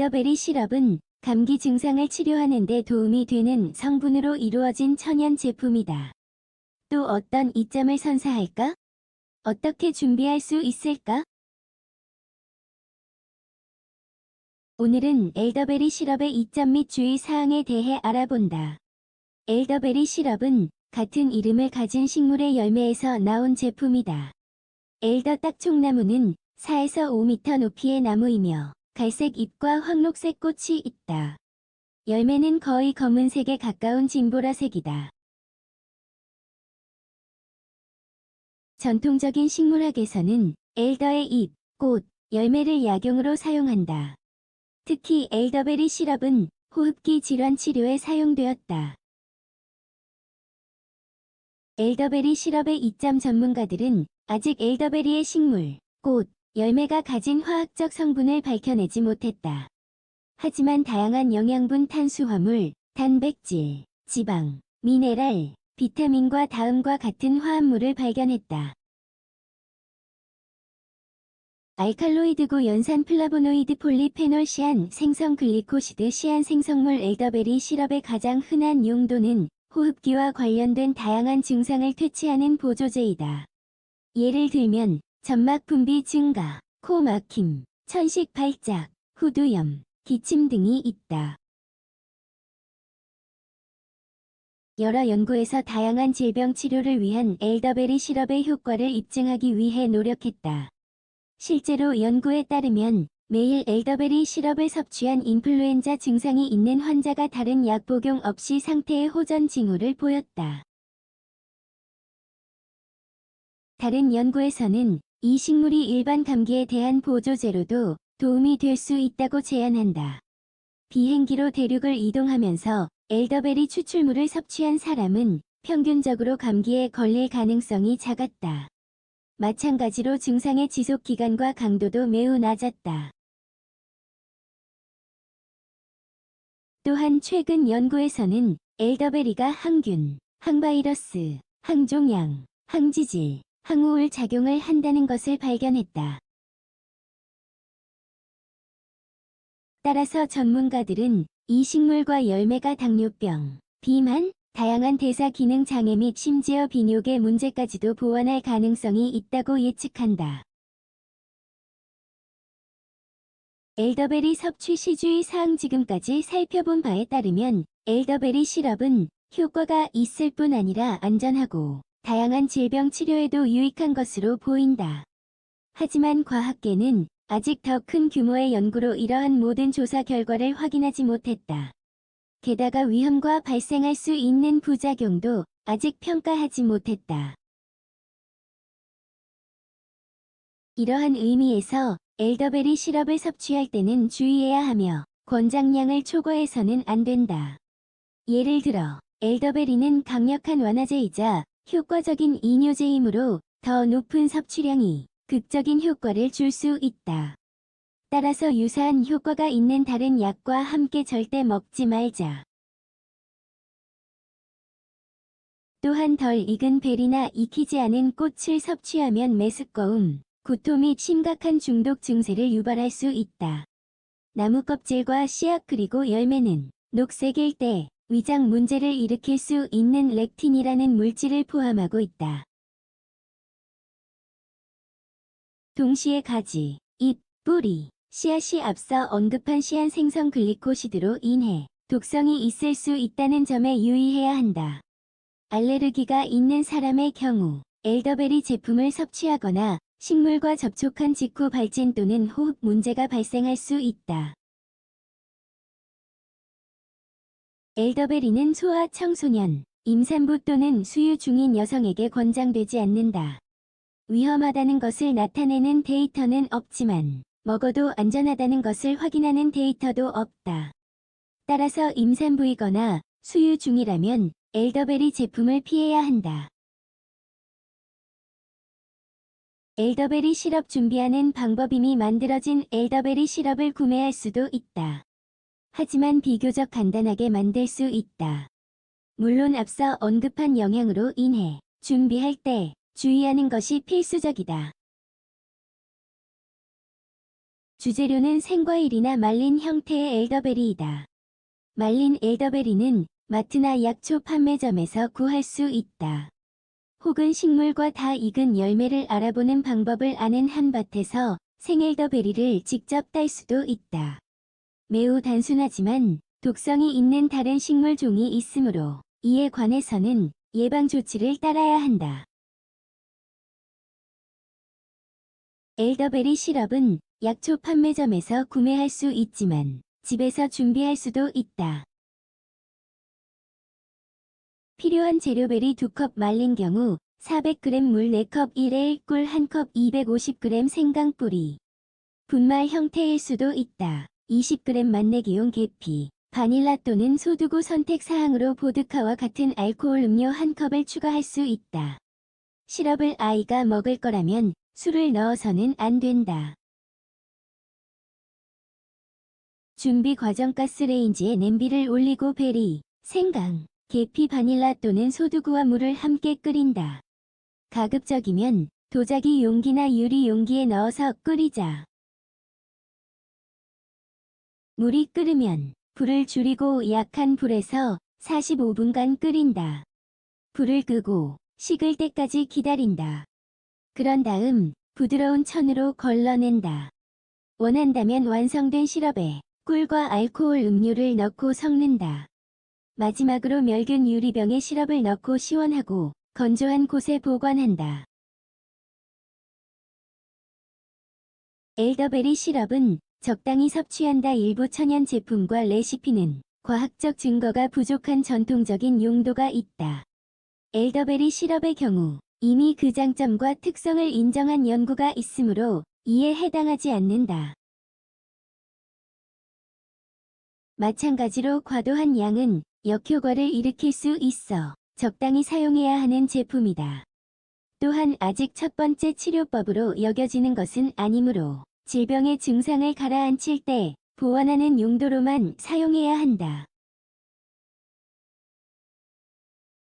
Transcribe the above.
엘더베리 시럽은 감기 증상을 치료하는 데 도움이 되는 성분으로 이루어진 천연 제품이다. 또 어떤 이점을 선사할까? 어떻게 준비할 수 있을까? 오늘은 엘더베리 시럽의 이점 및 주의 사항에 대해 알아본다. 엘더베리 시럽은 같은 이름을 가진 식물의 열매에서 나온 제품이다. 엘더 딱총나무는 4에서 5m 높이의 나무이며 갈색 잎과 황록색 꽃이 있다. 열매는 거의 검은색에 가까운 진보라색이다. 전통적인 식물학에서는 엘더의 잎, 꽃, 열매를 약용으로 사용한다. 특히 엘더베리 시럽은 호흡기 질환 치료에 사용되었다. 엘더베리 시럽의 이점 전문가들은 아직 엘더베리의 식물, 꽃, 열매가 가진 화학적 성분을 밝혀내지 못했다. 하지만 다양한 영양분 탄수화물, 단백질, 지방, 미네랄, 비타민과 다음과 같은 화합물을 발견했다. 알칼로이드고 연산 플라보노이드 폴리페놀 시안 생성 글리코시드 시안 생성물 엘더베리 시럽의 가장 흔한 용도는 호흡기와 관련된 다양한 증상을 퇴치하는 보조제이다. 예를 들면 점막 분비 증가, 코 막힘, 천식 발작, 후두염, 기침 등이 있다. 여러 연구에서 다양한 질병 치료를 위한 엘더베리 시럽의 효과를 입증하기 위해 노력했다. 실제로 연구에 따르면 매일 엘더베리 시럽을 섭취한 인플루엔자 증상이 있는 환자가 다른 약 복용 없이 상태의 호전 징후를 보였다. 다른 연구에서는 이 식물이 일반 감기에 대한 보조제로도 도움이 될 수 있다고 제안한다. 비행기로 대륙을 이동하면서 엘더베리 추출물을 섭취한 사람은 평균적으로 감기에 걸릴 가능성이 작았다. 마찬가지로 증상의 지속 기간과 강도도 매우 낮았다. 또한 최근 연구에서는 엘더베리가 항균, 항바이러스, 항종양, 항지질, 항우울 작용을 한다는 것을 발견했다. 따라서 전문가들은 이 식물과 열매가 당뇨병, 비만, 다양한 대사 기능 장애 및 심지어 비뇨의 문제까지도 보완할 가능성이 있다고 예측한다. 엘더베리 섭취 시주의 사항 지금까지 살펴본 바에 따르면 엘더베리 시럽은 효과가 있을 뿐 아니라 안전하고 다양한 질병 치료에도 유익한 것으로 보인다. 하지만 과학계는 아직 더 큰 규모의 연구로 이러한 모든 조사 결과를 확인하지 못했다. 게다가 위험과 발생할 수 있는 부작용도 아직 평가하지 못했다. 이러한 의미에서 엘더베리 시럽을 섭취할 때는 주의해야 하며 권장량을 초과해서는 안 된다. 예를 들어 엘더베리는 강력한 완화제이자 효과적인 이뇨제이므로 더 높은 섭취량이 극적인 효과를 줄 수 있다. 따라서 유사한 효과가 있는 다른 약과 함께 절대 먹지 말자. 또한 덜 익은 베리나 익히지 않은 꽃을 섭취하면 메스꺼움, 구토 및 심각한 중독 증세를 유발할 수 있다. 나무 껍질과 씨앗 그리고 열매는 녹색일 때 위장 문제를 일으킬 수 있는 렉틴이라는 물질을 포함하고 있다. 동시에 가지, 잎, 뿌리, 씨앗이 앞서 언급한 시안 생성 글리코시드로 인해 독성이 있을 수 있다는 점에 유의해야 한다. 알레르기가 있는 사람의 경우 엘더베리 제품을 섭취하거나 식물과 접촉한 직후 발진 또는 호흡 문제가 발생할 수 있다. 엘더베리는 소아 청소년, 임산부 또는 수유 중인 여성에게 권장되지 않는다. 위험하다는 것을 나타내는 데이터는 없지만 먹어도 안전하다는 것을 확인하는 데이터도 없다. 따라서 임산부이거나 수유 중이라면 엘더베리 제품을 피해야 한다. 엘더베리 시럽 준비하는 방법 이미 만들어진 엘더베리 시럽을 구매할 수도 있다. 하지만 비교적 간단하게 만들 수 있다. 물론 앞서 언급한 영향으로 인해 준비할 때 주의하는 것이 필수적이다. 주재료는 생과일이나 말린 형태의 엘더베리이다. 말린 엘더베리는 마트나 약초 판매점에서 구할 수 있다. 혹은 식물과 다 익은 열매를 알아보는 방법을 아는 한밭에서 생엘더베리를 직접 딸 수도 있다. 매우 단순하지만 독성이 있는 다른 식물 종이 있으므로 이에 관해서는 예방 조치를 따라야 한다. 엘더베리 시럽은 약초 판매점에서 구매할 수 있지만 집에서 준비할 수도 있다. 필요한 재료베리 2컵 말린 경우 400g 물 4컵 1에 꿀 1컵 250g 생강뿌리 분말 형태일 수도 있다. 20g 만내기용 계피 바닐라 또는 소두구 선택 사항으로 보드카와 같은 알코올 음료 한 컵을 추가할 수 있다. 시럽을 아이가 먹을 거라면 술을 넣어서는 안 된다. 준비 과정 가스레인지에 냄비를 올리고 베리, 생강, 계피 바닐라 또는 소두구와 물을 함께 끓인다. 가급적이면 도자기 용기나 유리 용기에 넣어서 끓이자. 물이 끓으면 불을 줄이고 약한 불에서 45분간 끓인다. 불을 끄고 식을 때까지 기다린다. 그런 다음 부드러운 천으로 걸러낸다. 원한다면 완성된 시럽에 꿀과 알코올 음료를 넣고 섞는다. 마지막으로 멸균 유리병에 시럽을 넣고 시원하고 건조한 곳에 보관한다. 엘더베리 시럽은 적당히 섭취한다 일부 천연 제품과 레시피는 과학적 증거가 부족한 전통적인 용도가 있다. 엘더베리 시럽의 경우 이미 그 장점과 특성을 인정한 연구가 있으므로 이에 해당하지 않는다. 마찬가지로 과도한 양은 역효과를 일으킬 수 있어 적당히 사용해야 하는 제품이다. 또한 아직 첫 번째 치료법으로 여겨지는 것은 아니므로 질병의 증상을 가라앉힐 때 보완하는 용도로만 사용해야 한다.